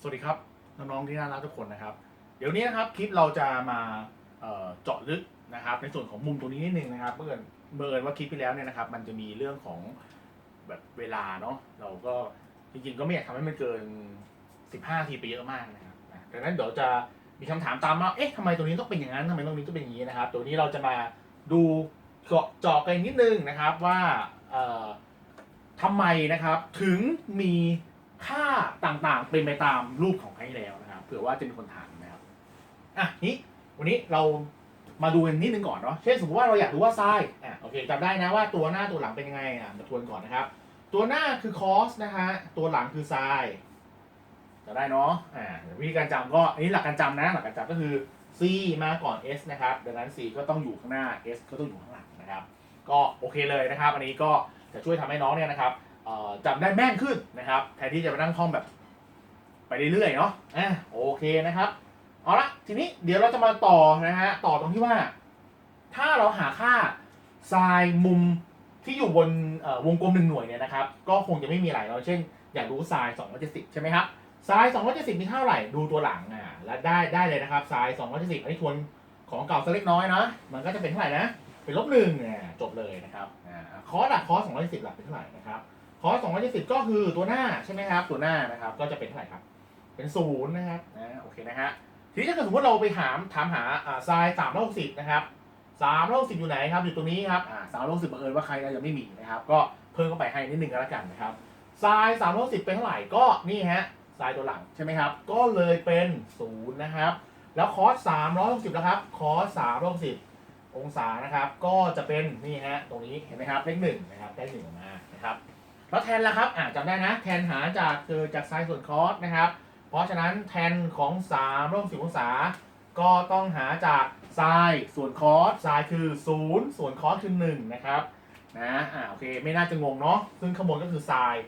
สวัสดีครับ น้องๆที่น่ารักทุกคนนะครับ เดี๋ยวนี้นะครับคลิปเราจะมาเจาะลึกนะครับ ในส่วนของมุมตรงนี้นิดนึงนะครับเมื่อเอิญเมื่อเอิญว่าคลิปที่แล้วเนี่ยนะครับ มันจะมีเรื่องของแบบเวลาเนาะเราก็จริงๆก็ไม่อยากทำให้มันเกิน 15นาทีไปเยอะมากนะครับดังนั้นเดี๋ยวจะมีคำถามตามมาเอ๊ะทำไมตรงนี้ต้องเป็นอย่างนั้นทำไมตรงนี้ต้องเป็นอย่างนี้นะครับตัวนี้เราจะมาดูเจาะเจาะกันนิดนึงนะครับว่าเอ่อทำไมนะครับถึงมี ค่าต่างๆ เป็นไปตามรูปของให้แล้วนะครับเผื่อว่าจะมีคนถามนะครับอะนี้วันนี้เรามาดูกันนิดนึงก่อนเนาะเช่นสมมติว่าเราอยากรู้ว่าไซน์อะโอเคจำได้นะว่าตัวหน้าตัวหลังเป็นยังไงอะมาทวนก่อนนะครับ ตัวหน้าคือ cos นะฮะตัวหลังคือ sin จะได้เนาะอ่าวิธีการจำก็อันนี้หลักการจำนะหลักการจำก็คือ c มาก่อน s นะครับดังนั้น c ก็ต้องอยู่ข้างหน้า s ก็ต้องอยู่ข้างหลังนะครับ ก็โอเคเลยนะครับ อันนี้ก็จะช่วยทำให้น้องเนี่ยนะครับ จำได้แม่นขึ้นนะครับ แทนที่จะมานั่งท่องแบบ ไปเรื่อยๆเนาะอะโอเคนะครับ เอาละทีนี้เดี๋ยวเราจะมาต่อนะฮะต่อตรงที่ว่า ถ้าเราหาค่า sin มุมที่อยู่บนวงกลมหนึ่งหน่วยเนี่ยนะครับ ก็คงจะไม่มีอะไรเราเช่น อยากรู้ sin 270 ใช่ไหมครับ sin 270 มีเท่าไหร่ดูตัวหลังอะและได้ได้เลยนะครับ sin 270อันนี้ทวนของเก่าสักเล็กน้อยนะมันก็จะเป็นเท่าไหร่นะเป็นลบหนึ่งเนี่ยจบเลยนะครับอ่าคอสอะคอส270หลักเป็นเท่าไหร่นะครับ คอส270ก็คือตัวหน้าใช่ไหมครับ ตัวหน้านะครับ ก็จะเป็นเท่าไหร่ครับ เป็นศูนย์นะครับนะโอเคนะฮะทีนี้ถ้าเกิดสมมติเราไปถามถามหาอ่า sin 360นะครับ360อยสิบอยู่ไหนครับอยู่ตรงนี้ครับอ่า360บังเอิญว่าใครเรายังไม่มีนะครับ ก็เพิ่มเข้าไปให้นิดนึงก็แล้วกันนะครับ sin 360เป็นเท่าไหร่ก็นี่ฮะ sin ตัวหลังใช่ไหมครับ ก็เลยเป็นศูนย์นะครับ แล้ว cos 360แล้วครับ cos 360อยสิบองศานะครับ ก็จะเป็นนี่ฮะตรงนี้เห็นไหมครับเลขหนึ่งนะครับได้หนึ่งออกมานะครับ แล้วแทนละครับอ่าจำได้นะ แทนหาจากคือจากไซน์ส่วนคอสนะครับ เพราะฉะนั้นแทนของ3ร่วม10องศา ก็ต้องหาจากไซน์ส่วนคอสไซน์คือ 0 ส่วนคอสคือ1นะครับนะอ่าโอเคไม่น่าจะงงเนาะซึ่งข้างบนก็คือไซน์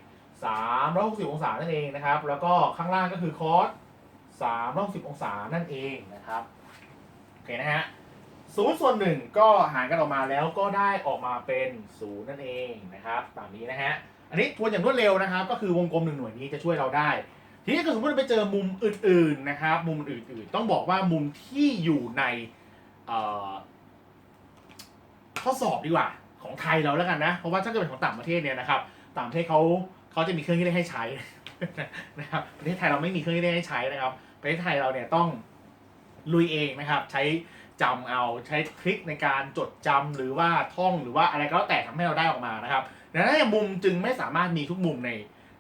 360 องศานั่นเองนะครับ แล้วก็ข้างล่างก็คือคอส310องศานั่นเองนะครับโอเคนะฮะศูนย์ส่วนหนึ่งก็หารกันออกมาแล้วก็ได้ออกมาเป็นศูนย์นั่นเองนะครับตามนี้นะฮะ อันนี้ทวนอย่างรวดเร็วนะครับ ก็คือวงกลมหนึ่งหน่วยนี้จะช่วยเราได้ ทีนี้ถ้าสมมติเราไปเจอมุมอื่นๆนะครับ มุมอื่นๆ ต้องบอกว่ามุมที่อยู่ในข้อสอบดีกว่าของไทยเราแล้วกันนะ เพราะว่าถ้าเกิดเป็นของต่างประเทศเนี่ยนะครับต่างประเทศเขาเขาจะมีเครื่องที่ได้ให้ใช้นะครับประเทศไทยเราไม่มีเครื่องที่ได้ให้ใช้นะครับประเทศไทยเราเนี่ยต้องลุยเองนะครับ ใช้จำเอาใช้ทริคในการจดจำหรือว่าท่องหรือว่าอะไรก็แล้วแต่ทำให้เราได้ออกมานะครับ ดังนั้นมุมจึงไม่สามารถมีทุกมุมใน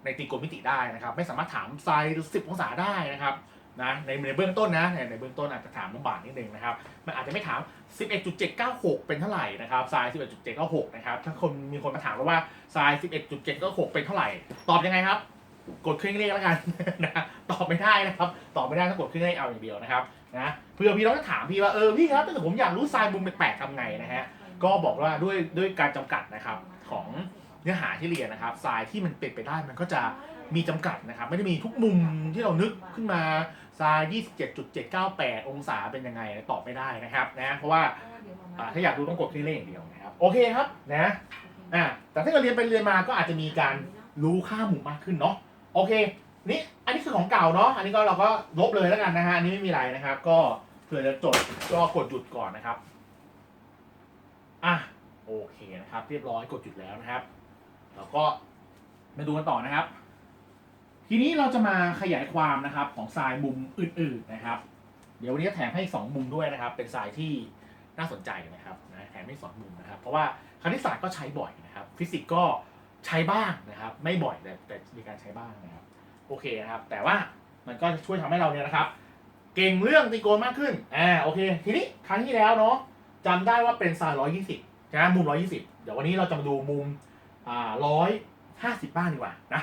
ในตรีโกณมิติได้นะครับ ไม่สามารถถามไซน์สิบองศาได้นะครับนะในในเบื้องต้นนะในเบื้องต้นอาจจะถามลำบากนิดนึงนะครับมันอาจจะไม่ถาม 11.796 เป็นเท่าไหร่นะครับไซน์11.796 นะครับถ้าคนมีคนมาถามเราว่าไซน์11.796 เป็นเท่าไหร่ ตอบยังไงครับ กดเครื่องเลขแล้วกันนะตอบไม่ได้นะครับ ตอบไม่ได้ต้องกดเครื่องเลขเอาอย่างเดียวนะครับนะเพื่อพี่น้องจะถามพี่ว่าเออพี่ครับถ้าผมอยากรู้ทรายมุมแปลกๆทำไงนะฮะก็บอกว่าด้วยด้วยการจำกัดนะครับของ เนื้อหาที่เรียนนะครับทรายที่มันเป็นไปได้มันก็จะมีจำกัดนะครับ ไม่ได้มีทุกมุมที่เรานึกขึ้นมาทราย27.798 องศาเป็นยังไงตอบไม่ได้นะครับนะเพราะว่าอ่าถ้าอยากรู้ต้องกดเครื่เลขอย่างเดียวนะครับโอเคครับนะอ่าแต่ถ้าเราเรียนไปเรียนมาก็อาจจะมีการรู้ค่ามุมมากขึ้นเนาะโอเคนี่อันนี้คือของเก่าเนาะอันนี้ก็เราก็ลบเลยแล้วกันนะฮะอันนี้ไม่มีอะไรนะครับ ก็เผื่อจะจดก็กดหยุดก่อนนะครับอะโอเคนะครับ เรียบร้อยกดหยุดแล้วนะครับ แล้วก็มาดูกันต่อนะครับ ทีนี้เราจะมาขยายความนะครับของทรายมุมอื่น ๆนะครับ เดี๋ยววันนี้จะแถมให้สองมุมด้วยนะครับ เป็นทรายที่น่าสนใจนะครับนะแถมให้สองมุมนะครับ เพราะว่าคณิตศาสตร์ก็ใช้บ่อยนะครับ ฟิสิกส์ก็ใช้บ้างนะครับ ไม่บ่อยแต่แต่มีการใช้บ้างนะครับ โอเคนะครับ แต่ว่ามันก็จะช่วยทำให้เราเนี่ยนะครับ เก่งเรื่องตรีโกณมากขึ้นอ่าโอเค ทีนี้ครั้งที่แล้วเนาะจำได้ว่าเป็นซายร้อยยี่สิบนะมุมร้อยยี่สิบเดี๋ยววันนี้เราจะมาดูมุม ร้อยห้าสิบบ้างดีกว่านะ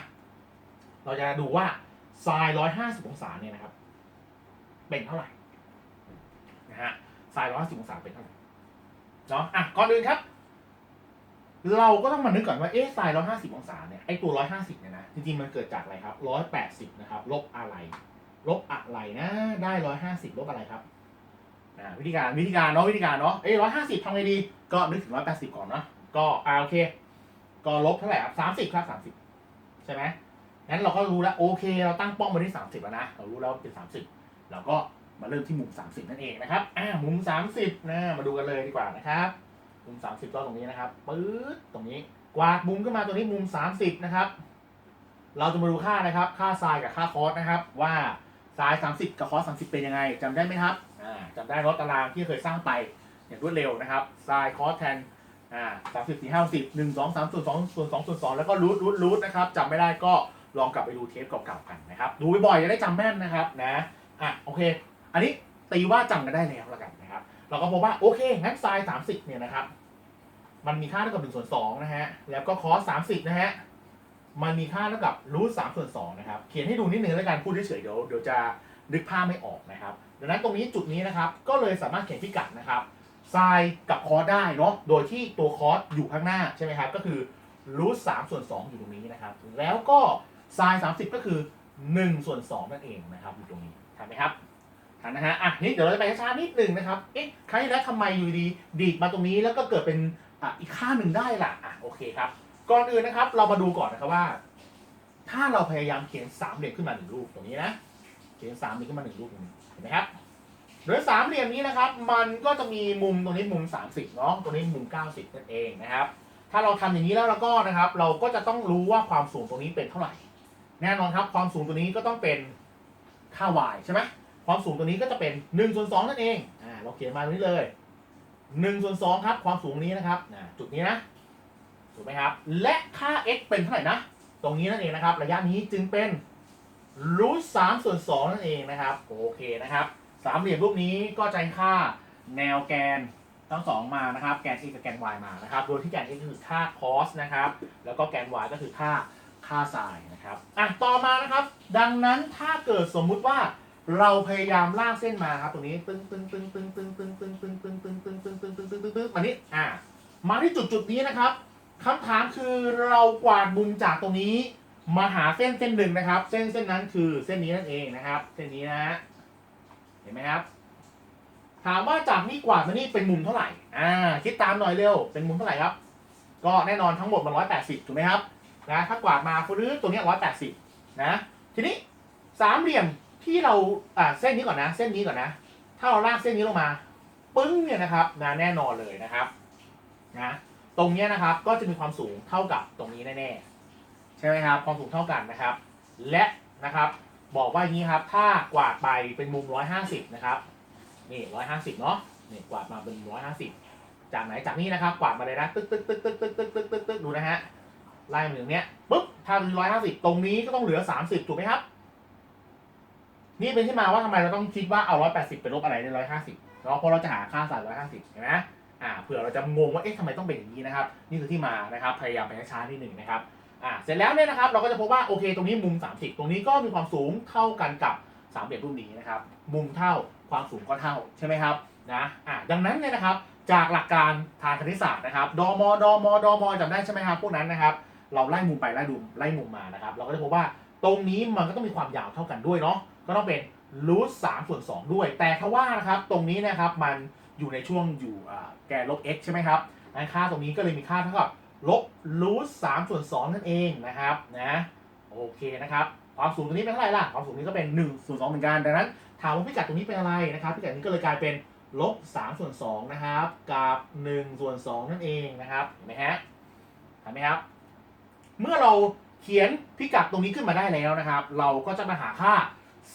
เราจะดูว่าซายร้อยห้าสิบองศาเนี่ยนะครับ เป็นเท่าไหร่นะฮะซายร้อยห้าสิบองศาเป็นเท่าไหร่เนาะอะก่อนอื่นครับ เราก็ต้องมานึกก่อนว่าเอ๊ะไซน์ร้อยห้าสิบองศาเนี่ยไอตัวร้อยห้าสิบเนี่ยนะจริงๆมันเกิดจากอะไรครับร้อยแปดสิบนะครับ ลบอะไร ลบอะไรนะได้ร้อยห้าสิบลบอะไรครับวิธีการวิธีการเนาะวิธีการเนาะเอ้ร้อยห้าสิบทำไงดี ก็นึกถึงร้อยแปดสิบก่อนเนาะก็อ่าโอเค ก็ลบเท่าไหร่ครับสามสิบครับสามสิบใช่ไหมงั้นเราก็รู้แล้วโอเค เราตั้งป้อมมาที่30แล้วนะ เรารู้แล้วเป็น30เราก็มาเริ่มที่มุม30นั่นเองนะครับ อ่า มุม30นะ มาดูกันเลยดีกว่านะครับ มุม30ก็ตรงนี้นะครับปื๊ดตรงนี้ กวาดมุมขึ้นมาตัวนี้มุม30นะครับ เราจะมาดูค่านะครับ ค่าไซน์กับค่าคอสนะครับ ว่าไซน์30กับคอส30เป็นยังไงจำได้ไหมครับ อ่าจำได้รถตารางที่เคยสร้างไปอย่างรวดเร็วนะครับไซน์คอสแทน อ่าสามสิบสี่ห้าสิบหนึ่งสองสามส่วนสองส่วนสองส่วนสองแล้วก็รูทรูทรูทนะครับจำไม่ได้ก็ลองกลับไปดูเทปเก่าๆกันนะครับ ดูบ่อยๆจะได้จำแม่นนะครับนะอะโอเค อันนี้ตีว่าจำกันได้แล้วล้วกันนะครับ เราก็พบว่าโอเคงั้นไซน์สามสิบเนี่ยนะครับ มันมีค่าเท่ากับหนึ่งส่วนสองนะฮะแล้วก็คอสสามสิบนะฮะมันมีค่าเท่ากับรูทสามส่วนสองนะครับ เขียนให้ดูนิดนึงแล้วกันพูดเฉยๆเดี๋ยวเดี๋ยวจะนึกภาพไม่ออกนะครับ ดังนั้นตรงนี้จุดนี้นะครับ ก็เลยสามารถเขียนพิกัดนะครับ ไซน์กับคอสได้เนาะโดยที่ตัวคอสอยู่ข้างหน้าใช่ไหมครับ ก็คือรูทสามส่วนสองอยู่ตรงนี้นะครับ แล้วก็ไซน์สามสิบก็คือหนึ่งส่วนสองนั่นเองนะครับอยู่ตรงนี้ทันไหมครับทันนะฮะอะนี่เดี๋ยวเราจะไปช้าๆนิดหนึ่งนะครับเอ๊ะครั้งที่แล้วทำไมอยู่ดีดีดมาตรงนี้แล้วก็เกิดเป็นอะอีกค่าหนึ่งได้ล่ะอะโอเคครับก่อนอื่นนะครับ เรามาดูก่อนนะครับว่า ถ้าเราพยายามเขียนสามเหลี่ยมขึ้นมาหนึ่งรูปตรงนี้นะเขียนสามเหลี่ยมขึ้นมาหนึ่งรูปตรงนี้เห็นไหมครับ โดยสามเหลี่ยมนี้นะครับ มันก็จะมีมุมตรงนี้มุม 30เนาะตรงนี้มุม 90นั่นเองนะครับ ถ้าเราทำอย่างนี้แล้วเราก็นะครับ เราก็จะต้องรู้ว่าความสูงตรงนี้เป็นเท่าไหร่ แน่นอนครับ ความสูงตัวนี้ก็ต้องเป็นค่า y ใช่ไหมความสูงตัวนี้ก็จะเป็น1ส่วน2นั่นเองอ่าเราเขียนมาตรงนี้เลย1ส่วน2ครับ ความสูงนี้นะครับจุดนี้นะถูกไหมครับ และค่า x เป็นเท่าไหร่นะ ตรงนี้นั่นเองนะครับ ระยะนี้จึงเป็นรูทสามส่วนสองนั่นเองนะครับ โอเคนะครับ สามเหลี่ยมรูปนี้ก็จะให้ค่าแนวแกนทั้งสองมานะครับ แกน x กับแกน y มานะครับ โดยที่แกน x ก็คือค่า cos นะครับ แล้วก็แกน y ก็คือค่าค่า sin นะครับ อะ ต่อมานะครับ ดังนั้นถ้าเกิดสมมุติว่าเราพยายามลากเส้นมาครับ ตรงนี้ตึ้งตึ้งตึ้งตึ้งตึ้งตึ้งตึ้งตึ้งตึ้งตึ้งตึ้งตึ้งตึ้งตึ้งตึ้งตึ้งตึ้งมานี้อะมาที่จุดจุดนี้นะครับคำถามคือเรากวาดมุมจากตรงนี้ มาหาเส้นเส้นหนึ่งนะครับ เส้นเส้นนั้นคือเส้นนี้นั่นเองนะครับ เส้นนี้นะฮะ ห็นไหมครับ ถามว่าจากนี่กวาดมานี่เป็นมุมเท่าไหร่ อ่า คิดตามหน่อยเร็ว เป็นมุมเท่าไหร่ครับ ก็แน่นอนทั้งหมดมันร้อยแปดสิบถูกไหมครับ นะ ถ้ากวาดมาฟื้นตัวนี้ร้อยแปดสิบนะ ทีนี้สามเหลี่ยมที่เรา อ่า เส้นนี้ก่อนนะ เส้นนี้ก่อนนะ ถ้าเราลากเส้นนี้ลงมา ปึ้งเนี่ยนะครับนะแน่นอนเลยนะครับ นะ ตรงนี้นะครับ ก็จะมีความสูงเท่ากับตรงนี้แน่ๆ ใช่ไหมครับ ความสูงเท่ากันนะครับ และนะครับ บอกว่าอย่างนี้ครับ ถ้ากวาดไปเป็นมุม 150 นะครับ นี่ 150 เนาะนี่กวาดมาเป็น 150 จากไหนจากนี้นะครับ กวาดมาเลยนะตึ๊กตึ๊กตึ๊กตึ๊กตึ๊กตึ๊กตึ๊กตึ๊กตึ๊กดูนะฮะไล่มาถึงเนี้ยปุ๊บถ้าเป็น150 ตรงนี้ก็ต้องเหลือ 30 ถูกไหมครับ นี่เป็นที่มาว่าทำไมเราต้องคิดว่าเอา 180เป็นลบอะไรใน150เนาะเพราะเราจะหาค่าสาย150เห็นไหมอ่าเผื่อเราจะงงว่าเอ๊ะทำไมต้องเป็นอย่างนี้นะครับ นี่คือที่มานะครับพยายามไปช้าๆนิดหนึ่งนะครับ อ่าเสร็จแล้วเนี่ยนะครับเราก็จะพบว่าโอเค ตรงนี้มุม 30 ตรงนี้ก็มีความสูงเท่ากันกับสามเหลี่ยมรูปนี้นะครับ มุมเท่าความสูงก็เท่าใช่ไหมครับนะอ่าดังนั้นเนี่ยนะครับจากหลักการทางคณิตศาสตร์นะครับดมดมดมจำได้ใช่ไหมครับพวกนั้นนะครับ เราไล่มุมไปไล่ดูไล่มุมมานะครับ เราก็จะพบว่าตรงนี้มันก็ต้องมีความยาวเท่ากันด้วยเนาะก็ต้องเป็นรูทสามส่วนสองด้วย แต่ถ้าว่านะครับตรงนี้นะครับมันอยู่ในช่วงอยู่แกนลบ x ใช่ไหมครับงั้นค่าตรงนี้ก็เลยมีค่าเท่ากับ ลบรูทสามส่วนสองนั่นเองนะครับนะโอเคนะครับความสูงตรงนี้เป็นเท่าไหร่ล่ะความสูงนี้ก็เป็น1ส่วน2เหมือนกันดังนั้นถามว่าพิกัดตรงนี้เป็นอะไรนะครับพิกัดนี้ก็เลยกลายเป็นลบ3ส่วน2นะครับกับ1ส่วน2นั่นเองนะครับเห็นไหมฮะเห็นไหมครับ เมื่อเราเขียนพิกัดตรงนี้ขึ้นมาได้แล้วนะครับ เราก็จะมาหาค่า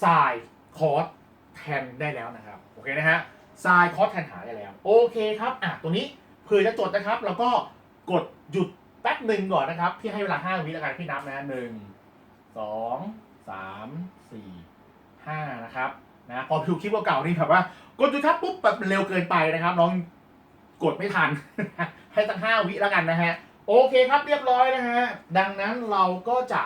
sin cos tan ได้แล้วนะครับโอเคนะฮะ sin cos tan หาได้แล้ว โอเคครับอะตัวนี้เผื่อจะจดนะครับแล้วก็ กดหยุดแป๊บหนึ่งก่อนนะครับ พี่ให้เวลา5วิแล้วกันพี่นับนะหนึ่งสองสามสี่ห้านะครับนะพอดูคลิปเก่าๆนี่แบบว่ากดจุดทับปุ๊บแบบเร็วเกินไปนะครับน้องกดไม่ทัน ให้ตั้งห้าวิแล้วกันนะฮะโอเคครับเรียบร้อยนะฮะดังนั้นเราก็จะ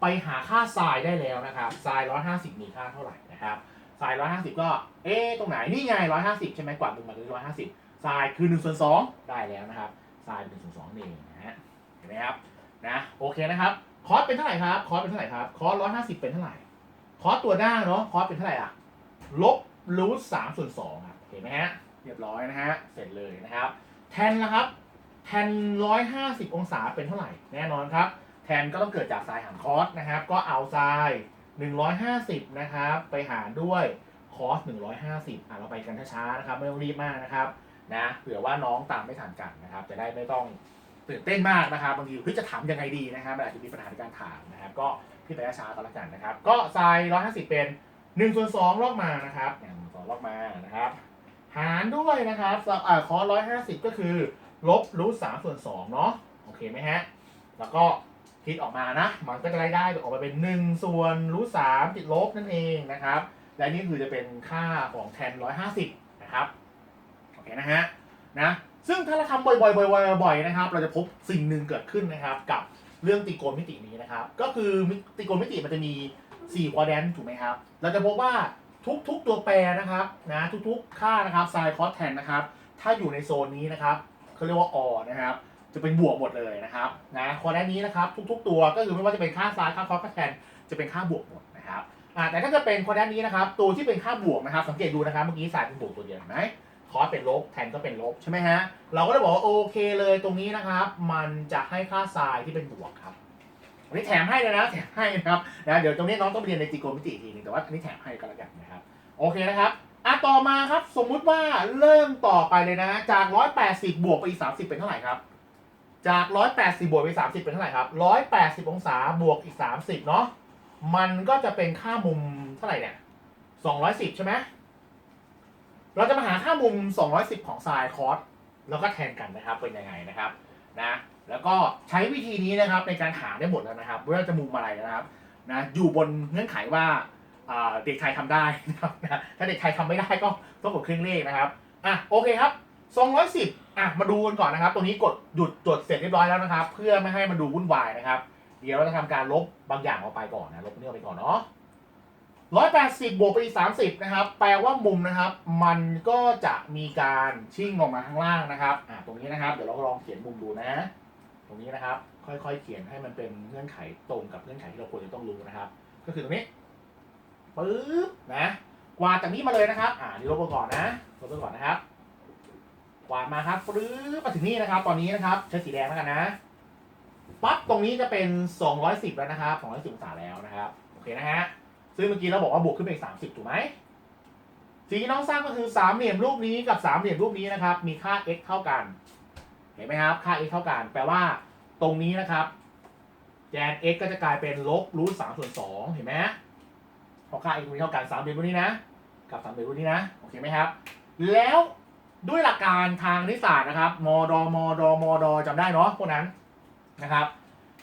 ไปหาค่าทรายได้แล้วนะครับทรายร้อยห้าสิบมีค่าเท่าไหร่นะครับทรายร้อยห้าสิบก็เอ๊ะตรงไหนนี่ไงร้อยห้าสิบใช่ไหมกว่าดมุมมาคือร้อยห้าสิบทรายคือหนึ่งส่วนสองได้แล้วนะครับ ทรายเป็นหนึ่งส่วนสองเองนะฮะเห็นไหมครับนะโอเคนะครับคอสเป็นเท่าไหร่ครับคอสเป็นเท่าไหร่ครับคอสร้อยห้าสิบเป็นเท่าไหร่คอสตัวหน้าเนาะคอสเป็นเท่าไหร่อะลบรูทสามส่วนสองครับเห็นไหมฮะเรียบร้อยนะฮะเสร็จเลยนะครับแทนนะครับแทนร้อยห้าสิบองศาเป็นเท่าไหร่แน่นอนครับ แทนก็ต้องเกิดจากไซน์หารคอสนะครับ ก็เอาไซน์150นะครับไปหารด้วยคอส150อะเราไปกันช้าๆนะครับไม่ต้องรีบมากนะครับ นะเผื่อว่าน้องตามไม่ทันกันนะครับ จะได้ไม่ต้องตื่นเต้นมากนะครับบางทีเฮ้ยจะถามยังไงดีนะครับมันอาจจะมีปัญหาในการถามนะครับ ก็พี่ไปช้าก็แล้วกันนะครับ ก็ไซน์150เป็น1ส่วน2ลอกมานะครับอย่งสองลอกมานะครับ หารด้วยนะครับอ่าคอร้อยห้าสิบก็คือ ลบรูทสามส่วนสองเนาะโอเคไหมฮะแล้วก็คิดออกมานะ มันก็จะได้ได้ออกมาเป็นหนึ่งส่วนรูทสามติดลบนั่นเองนะครับ และนี่คือจะเป็นค่าของแทนร้อยห้าสิบนะครับ โอเคนะฮะนะซึ่งถ้าเราทำบ่อยๆบ่อยๆบ่อยๆนะครับ เราจะพบสิ่งหนึ่งเกิดขึ้นนะครับ กับเรื่องตรีโกณมิตินี้นะครับ ก็คือตรีโกณมิติมันจะมี4ควอแดนถูกไหมครับ เราจะพบว่าทุกๆตัวแปรนะครับนะทุกๆค่านะครับไซน์คอสแทนนะครับ ถ้าอยู่ในโซนนี้นะครับเขาเรียกว่าออนะครับ จะเป็นบวกหมดเลยนะครับนะควอแดนนี้นะครับ ทุก ๆ ตัวก็คือไม่ว่าจะเป็นค่าไซน์ค่าคอสค่าแทนจะเป็นค่าบวกหมดนะครับแต่ถ้าจะเป็นควอแดนนี้นะครับ ตัวที่เป็นค่าบวกนะครับ สังเกตดูนะครับเมื่อกี้ไซน์เป็นบวกตัวเดียวเห็นไหม คอสเป็นลบแทนก็เป็นลบใช่ไหมฮะ เราก็เลยบอกว่าโอเคเลยตรงนี้นะครับ มันจะให้ค่าไซน์ที่เป็นบวกครับวันนี้แถมให้เลยนะแถมให้นะครับนะเดี๋ยวตรงนี้น้องต้องไปเรียนในจีโกมิติอีกทีนึงแต่ว่าอันนี้แถมให้ก็แล้วกันนะครับ โอเคนะครับอะต่อมาครับสมมุติว่าเริ่มต่อไปเลยนะจาก 180 บวกไปอีก 30 เป็นเท่าไหร่ครับจาก 180 บวกไป 30 เป็นเท่าไหร่ครับ 180 องศาบวกอีก 30 เนาะ มันก็จะเป็นค่ามุมเท่าไหร่เนี่ย 210 ใช่ไหม เราจะมาหาค่ามุม 210 ของไซน์คอสแล้วก็แทนกันนะครับเป็นยังไงนะครับนะแล้วก็ใช้วิธีนี้นะครับในการหาได้หมดแล้วนะครับว่าจะมุมอะไรนะครับนะอยู่บนเงื่อนไขว่าอ่าเด็กไทยทำได้นะครับถ้าเด็กไทยทำไม่ได้ก็ต้องกดเครื่องเลขนะครับอะโอเคครับ 210อะมาดูกันก่อนนะครับ ตรงนี้กดหยุดจดเสร็จเรียบร้อยแล้วนะครับ เพื่อไม่ให้มันดูวุ่นวายนะครับ เดี๋ยวเราจะทำการลบบางอย่างออกไปก่อนนะลบเนี้อไปก่อนเนาะ ร้อยแปดสิบบวกไปอีกสามสิบนะครับ แปลว่ามุมนะครับ มันก็จะมีการชิ่งลงมาข้างล่างนะครับอ่าตรงนี้นะครับ เดี๋ยวเราลองเขียนมุมดูนะ ตรงนี้นะครับ ค่อยๆ เขียนให้มันเป็นเงื่อนไขตรงกับเงื่อนไขที่เราควรจะต้องรู้นะครับ ก็คือตรงนี้ปึ๊บนะ กวาดจากนี้มาเลยนะครับ อ่านี่ลบไปก่อนนะลบไปก่อนนะครับ กวาดมาครับปึ๊บมาถึงนี่นะครับ ตอนนี้นะครับใช้สีแดงแล้วกันนะปั๊บตรงนี้จะเป็น 210 แล้วนะครับ210องศาแล้วนะครับ โอเคนะฮะ ซึ่งเมื่อกี้เราบอกว่าบวกขึ้นไปอีกสามสิบถูกไหมสิ่งที่น้องสร้างก็คือสามเหลี่ยมรูปนี้กับสามเหลี่ยมรูปนี้นะครับ มีค่า x เท่ากัน เห็นไหมครับ ค่า x เท่ากัน แปลว่าตรงนี้นะครับแกน x ก็จะกลายเป็นลบรูทสามส่วนสองเห็นไหมเพราะค่า x ตรงนี้เท่ากันสามเหลี่ยมรูปนี้นะ กับสามเหลี่ยมรูปนี้นะ โอเคไหมครับ แล้วด้วยหลักการทางนิสศาสตร์นะครับ มด มด มดจำได้เนาะพวกนั้นนะครับ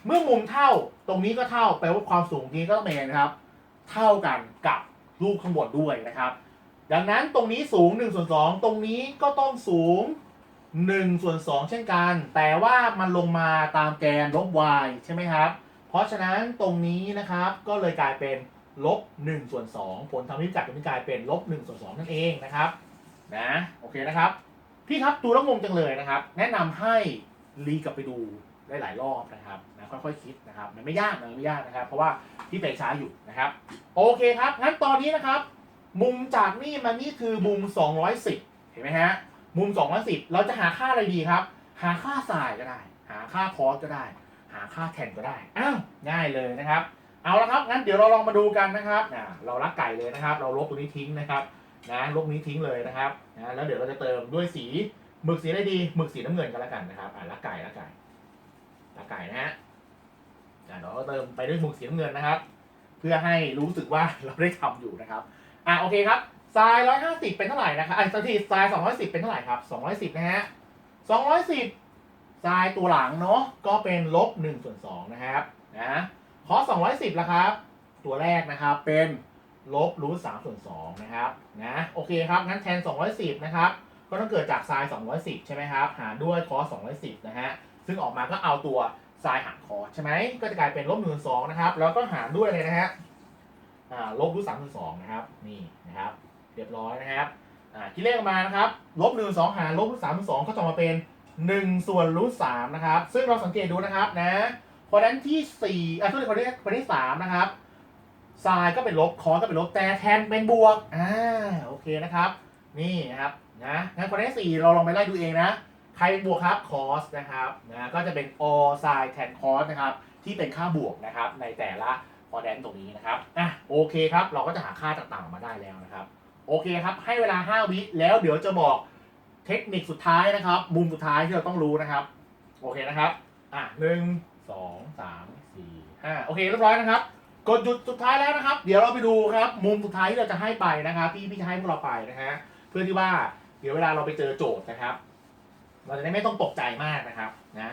เมื่อมุมเท่า ตรงนี้ก็เท่า แปลว่าความสูงนี้ก็ต้องเป็นไงนะครับ เท่ากันกับรูปข้างบนด้วยนะครับ ดังนั้นตรงนี้สูง1ส่วน2ตรงนี้ก็ต้องสูง1ส่วน2เช่นกัน แต่ว่ามันลงมาตามแกนลบ y ใช่ไหมครับ เพราะฉะนั้นตรงนี้นะครับก็เลยกลายเป็นลบ1ส่วน2ผลทำให้พิกัดตรงนี้กลายเป็นลบ1ส่วน2นั่นเองนะครับนะโอเคนะครับ พี่ครับดูแล้วงงจังเลยนะครับ แนะนำให้รีกลับไปดู ได้หลายรอบนะครับนะค่อยๆคิดนะครับ มันไม่ยากมันไม่ยากนะครับ เพราะว่าพี่ไปช้าอยู่นะครับ โอเคครับงั้นตอนนี้นะครับ มุมจากนี่มานี่คือมุม 210 เห็นไหมฮะมุม 210 เราจะหาค่าอะไรดีครับ หาค่าสายก็ได้ หาค่าคอสก็ได้ หาค่าแทนก็ได้อ้าวง่ายเลยนะครับ เอาละครับงั้นเดี๋ยวเราลองมาดูกันนะครับเราลักไก่เลยนะครับ เราลบตรงนี้ทิ้งนะครับนะลบนี้ทิ้งเลยนะครับนะแล้วเดี๋ยวเราจะเติมด้วยสีหมึกสีอะไรดีหมึกสีน้ำเงินกันแล้วกันนะครับอ่าลักไก่ลักไก่ ลักไก่นะฮะอ่าเดี๋ยวเราเติมไปด้วยหมึกสีน้ำเงินนะครับ เพื่อให้รู้สึกว่าเราได้ทำอยู่นะครับ อะโอเคครับทรายร้อยห้าสิบเป็นเท่าไหร่นะครับอะสักทีทรายสองร้อยสิบเป็นเท่าไหร่ครับสองร้อยสิบนะฮะสองร้อยสิบทรายตัวหลังเนาะก็เป็นลบหนึ่งส่วนสองนะครับนะขอสองร้อยสิบละครับ ตัวแรกนะครับเป็นลบรูทสามส่วนสองนะครับนะโอเคครับงั้นแทนสองร้อยสิบนะครับก็ต้องเกิดจากทรายสองร้อยสิบใช่ไหมครับหารด้วยคอสองร้อยสิบนะฮะ ซึ่งออกมาก็เอาตัวทรายหารคอใช่ไหมก็จะกลายเป็นลบหนึ่งสองนะครับ แล้วก็หารด้วยเลยนะฮะลบรูทสามส่วนสองนะครับนี่นะครับ เรียบร้อยนะครับอ่าคิดเลขออกมานะครับลบหนึ่งสองหารลบรูทสามส่วนสองก็จะออกมาเป็นหนึ่งส่วนรูทสามนะครับ ซึ่งเราสังเกตดูนะครับนะเพราะฉะนั้นที่สี่อะทุกคนที่คนที่สามนะครับไซน์ก็เป็นลบคอก็เป็นลบแต่แทนเป็นบวกอ่าโอเคนะครับ นี่นะครับนะงั้นคนที่สี่เราลองไปไล่ดูเองนะ ใครเป็นบวกครับคอสนะครับนะก็จะเป็น all sin tan cos นะครับที่เป็นค่าบวกนะครับในแต่ละพอแดนตรงนี้นะครับอะโอเคครับ เราก็จะหาค่าต่างๆออกมาได้แล้วนะครับโอเคครับให้เวลา 5 วิแล้วเดี๋ยวจะบอกเทคนิคสุดท้ายนะครับ มุมสุดท้ายที่เราต้องรู้นะครับ โอเคนะครับอะหนึ่งสองสามสี่ห้าโอเคเรียบร้อยนะครับ กดหยุดสุดท้ายแล้วนะครับ เดี๋ยวเราไปดูครับ มุมสุดท้ายที่เราจะให้ไปนะครับที่พี่จะให้พวกเราไปนะฮะเพื่อที่ว่าเดี๋ยวเวลาเราไปเจอโจทย์นะครับ เราจะได้ไม่ต้องตกใจมากนะครับนะ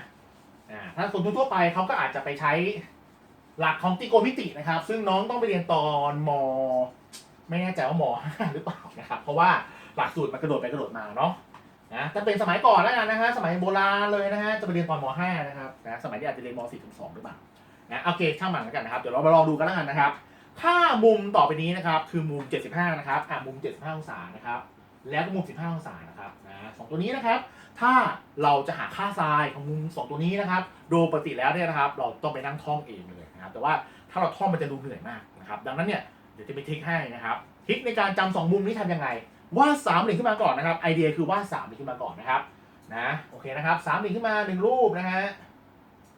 ถ้าคนทั่วไปเขาก็อาจจะไปใช้หลักของตริโกณมิตินะครับ ซึ่งน้องต้องไปเรียนตอนม ไม่แน่ใจว่ามห้าหรือเปล่านะครับ เพราะว่าหลักสูตรมันกระโดดไปกระโดดมาเนาะนะถ้าเป็นสมัยก่อนแล้วกันนะฮะสมัยโบราณเลยนะฮะจะไปเรียนตอนมห้านะครับนะสมัยนี้อาจจะเรียนมสี่ถึงสองหรือเปล่านะโอเคช่างมันแล้วกันนะครับเดี๋ยวเรามาลองดูกันแล้วกันนะครับถ้ามุมต่อไปนี้นะครับ คือมุม 75 นะครับอะมุม 75 องศานะครับ แล้วก็มุม 15 องศานะครับนะสองตัวนี้นะครับ ถ้าเราจะหาค่าไซน์ของมุมสองตัวนี้นะครับ โดยปกติแล้วเนี่ยนะครับ เราต้องไปนั่งท่องเองเลยนะครับ แต่ว่าถ้าเราท่องมันจะดูเหนื่อยมากนะครับ ดังนั้นเนี่ยเดี๋ยวจะมีทริคให้นะครับทริคในการจำสองมุมนี้ทำยังไงวาดสามเหลี่ยมขึ้นมาก่อนนะครับ ไอเดียคือวาดสามเหลี่ยมขึ้นมาก่อนนะครับ นะ โอเคนะครับสามเหลี่ยมขึ้นมาหนึ่งรูปนะฮะ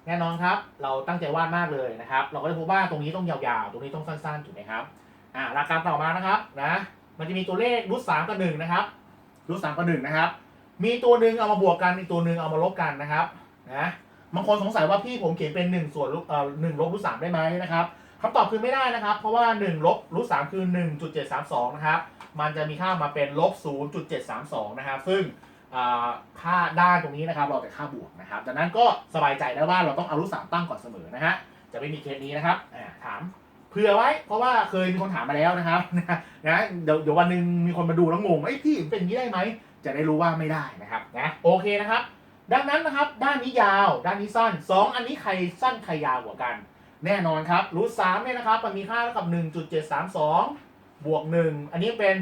แน่นอนครับ เราตั้งใจวาดมากเลยนะครับ เราก็จะพบว่าตรงนี้ต้องยาวๆ ตรงนี้ต้องสั้นๆ ถูกไหมครับ อ่าหลักการต่อมานะครับ นะ มันจะมีตัวเลขรูทสามกับหนึ่งนะครับรูทสามกับหนึ่งนะครับ มีตัวหนึ่งเอามาบวกกันอีกตัวหนึ่งเอามาลบกันนะครับนะบางคนสงสัยว่าพี่ผมเขียนเป็น1ส่วนลบเอ่อหนึ่งลบรูทสามได้ไหมนะครับคำตอบคือไม่ได้นะครับ เพราะว่า1ลบรูทสามคือ 1.732 นะครับ มันจะมีค่ามาเป็นลบ0.732 นะครับ ซึ่งอ่าค่าด้านตรงนี้นะครับ เราแต่ค่าบวกนะครับดังนั้นก็สบายใจได้ว่าเราต้องเอารูทสามตั้งก่อนเสมอนะฮะจะไม่มีเคสนี้นะครับอ่าถามเผื่อไว้เพราะว่าเคยมีคนถามมาแล้วนะครับนะเดี๋ยวเดี๋ยววันหนึ่งมีคนมาดูแล้วงงไอ้พี่เป็นอย่างนี้ได้ไหม จะได้รู้ว่าไม่ได้นะครับนะโอเคนะครับ ดังนั้นนะครับด้านนี้ยาว ด้านนี้สั้น 2 อันนี้ใครสั้นใครยาวกว่ากัน แน่นอนครับรูทสามเนี่ยนะครับมันมีค่าเท่ากับ 1.732 บวก 1 อันนี้เป็น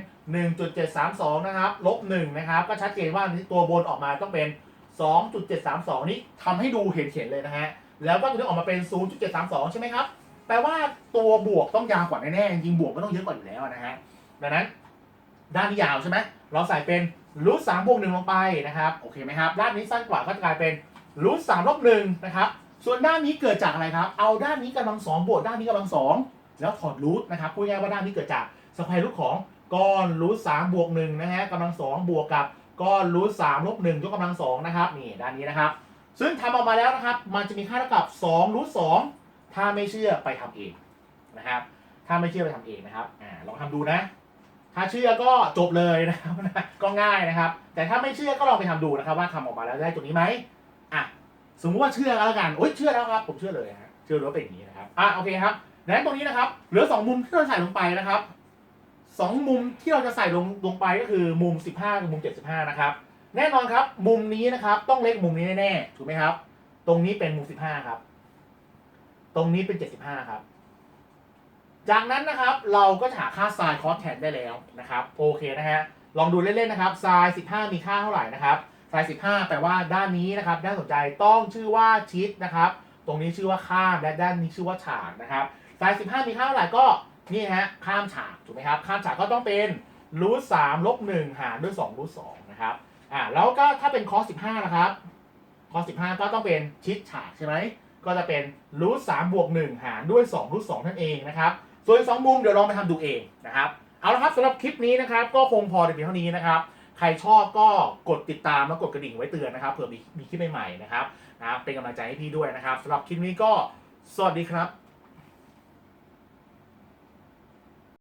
1.732 นะครับลบ1นะครับก็ชัดเจนว่าตัวบนออกมาต้องเป็น 2.732 นี้ทำให้ดูเห็นเห็นๆเลยนะฮะแล้วก็ตัวนี้ออกมาเป็น 0.732 ใช่ไหมครับแปลว่าตัวบวกต้องยาวกว่าแน่ๆจริงบวกก็ต้องเยอะกว่าอยู่แล้วนะฮะดังนั้น ด้านนี้ยาวใช่ไหมเราใส่เป็นรูทสามบวกหนึ่งลงไปนะครับโอเคไหมครับด้านนี้สั้นกว่าก็จะกลายเป็นรูทสามลบหนึ่งนะครับส่วนด้านนี้เกิดจากอะไรครับ เอาด้านนี้กำลังสองบวกด้านนี้กำลังสองแล้วถอดรูทนะครับพูดง่ายว่าด้านนี้เกิดจากสแควร์รูทของก้อนรูทสามบวกหนึ่งนะฮะกำลังสองบวกกับก้อนรูทสามลบหนึ่งยกกำลังสองนะครับนี่ด้านนี้นะครับ ซึ่งทำออกมาแล้วนะครับ มันจะมีค่าเท่ากับ2รูทสองถ้าไม่เชื่อไปทำเองนะครับ ถ้าไม่เชื่อไปทำเองนะครับอ่าลองทำดูนะ ถ้าเชื่อก็จบเลยนะครับก็ง่ายนะครับ แต่ถ้าไม่เชื่อก็ลองไปทำดูนะครับ ว่าทำออกมาแล้วได้ตัวนี้ไหมอะสมมติว่าเชื่อแล้วกันโอ้ยเชื่อแล้วครับ ผมเชื่อเลยฮะเชื่อเลยว่าเป็นอย่างนี้นะครับอะโอเคครับดังนั้นตรงนี้นะครับเหลือสองมุมที่เราใส่ลงไปนะครับสองมุมที่เราจะใส่ลงลงไปก็คือมุม 15กับมุม 75 นะครับ แน่นอนครับ มุมนี้นะครับ ต้องเล็กมุมนี้แน่ๆถูกไหมครับ ตรงนี้เป็นมุม 15 ครับ ตรงนี้เป็น 75 ครับ จากนั้นนะครับเราก็จะหาค่าไซน์คอสแทนได้แล้วนะครับโอเคนะฮะลองดูเล่นๆนะครับไซน์15 มีค่าเท่าไหร่นะครับไซน์15 แปลว่าด้านนี้นะครับน่านสนใจต้องชื่อว่าชิดนะครับ ตรงนี้ชื่อว่าข้ามและด้านนี้ชื่อว่าฉากนะครับไซน์15 มีค่าเท่าไหร่ก็นี่ฮะข้ามฉากถูกไหมครับข้ามฉากก็ต้องเป็นรูทสามลบหนึ่งหารด้วย2รูทสองนะครับอ่าแล้วก็ถ้าเป็นคอส15นะครับคอส15ก็ต้องเป็นชิดฉากใช่ไหมก็จะเป็นรูทสามบวกหนึ่งหารด้วย2รูทสองนั่นเองนะครับ ส่วนอีกสองมุมเดี๋ยวลองไปทำดูเองนะครับ เอาละครับสำหรับคลิปนี้นะครับ ก็คงพอแต่เพียงเท่านี้นะครับ ใครชอบก็กดติดตามแล้วกดกระดิ่งไว้เตือนนะครับเผื่อมีมีคลิปใหม่ๆนะครับนะเป็นกำลังใจให้พี่ด้วยนะครับสำหรับคลิปนี้ก็สวัสดีครับ